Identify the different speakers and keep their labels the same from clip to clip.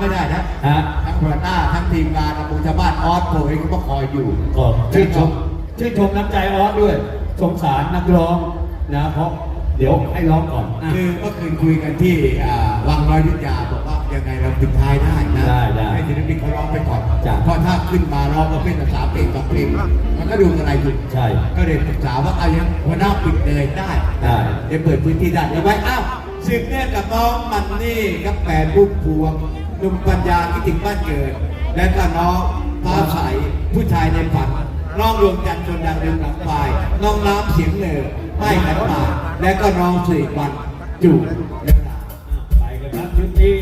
Speaker 1: ไม่ได้นะ
Speaker 2: ฮะ
Speaker 1: ทั้งหัวหน้าทั้งทีมงานมูชาวบ้านออสโผล่ก็มาคอยอยู่
Speaker 2: ก็ชื่นชมชื่นชมน้ำใจออสด้วย สงสารนักร้องนะเพราะเดี๋ยวให้ร้องก่อนอะ
Speaker 1: คือเมื่อคืนคุยกันที่อ่าวังร้อยยุทธยาบอกว่ายังไงเราปิดท้ายได้นะ
Speaker 2: ได้ได้
Speaker 1: ให้ศิลปินเขาร้องไปก่อน
Speaker 2: จ้ะ
Speaker 1: เพราะถ้าขึ้นมาร้องก็เป็นภาษาเพลงสองเพลงมันก็ดูอะไรอยู่
Speaker 2: ใช่
Speaker 1: ก็เลยปรึกษาว่าเอายังหัวหน้าปิดเลยได้
Speaker 2: ได้
Speaker 1: เดี๋ยวเปิดพื้นที่ได้เดี๋ยวไว้อ้าว สืบเนื่องกับน้องมันนี่กับแปดผู้พวงหนุ่มปัญญาที่ถึงบ้านเกิด และก็น้องฟ้าใสผู้ชายในฝันน้องดวงจันทร์ชนดังเรืองหลังปลายน้องน้ำเสียงเหนือไม่ขันมาและก็น้องสิริวันจู
Speaker 2: ไปกันครับชุดนี้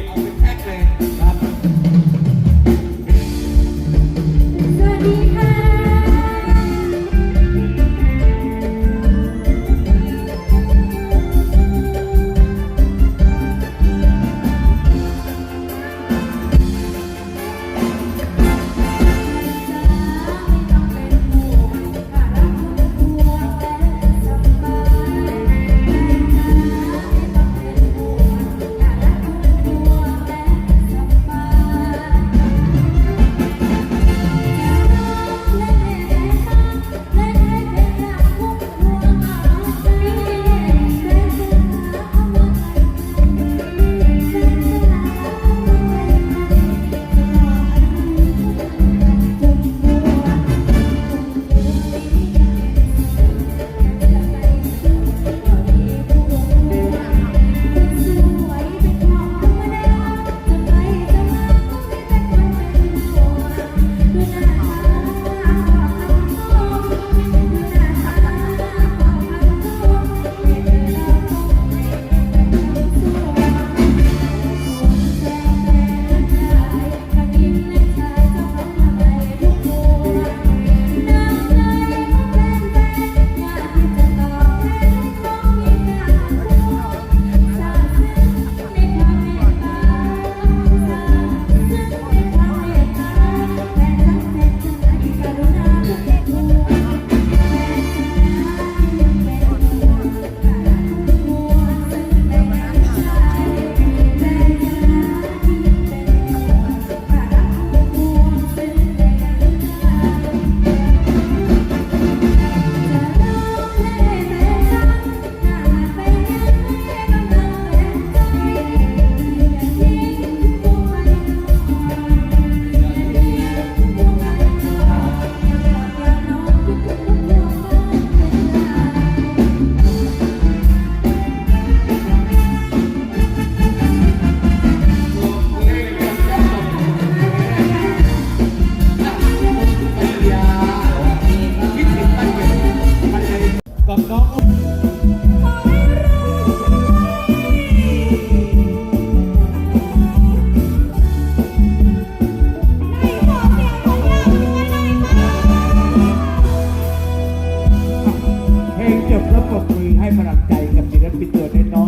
Speaker 2: เพ
Speaker 1: ลงจบแล้วปรบมื
Speaker 2: อให้
Speaker 1: พลังใจกับศิล
Speaker 2: ปินตัวน้อย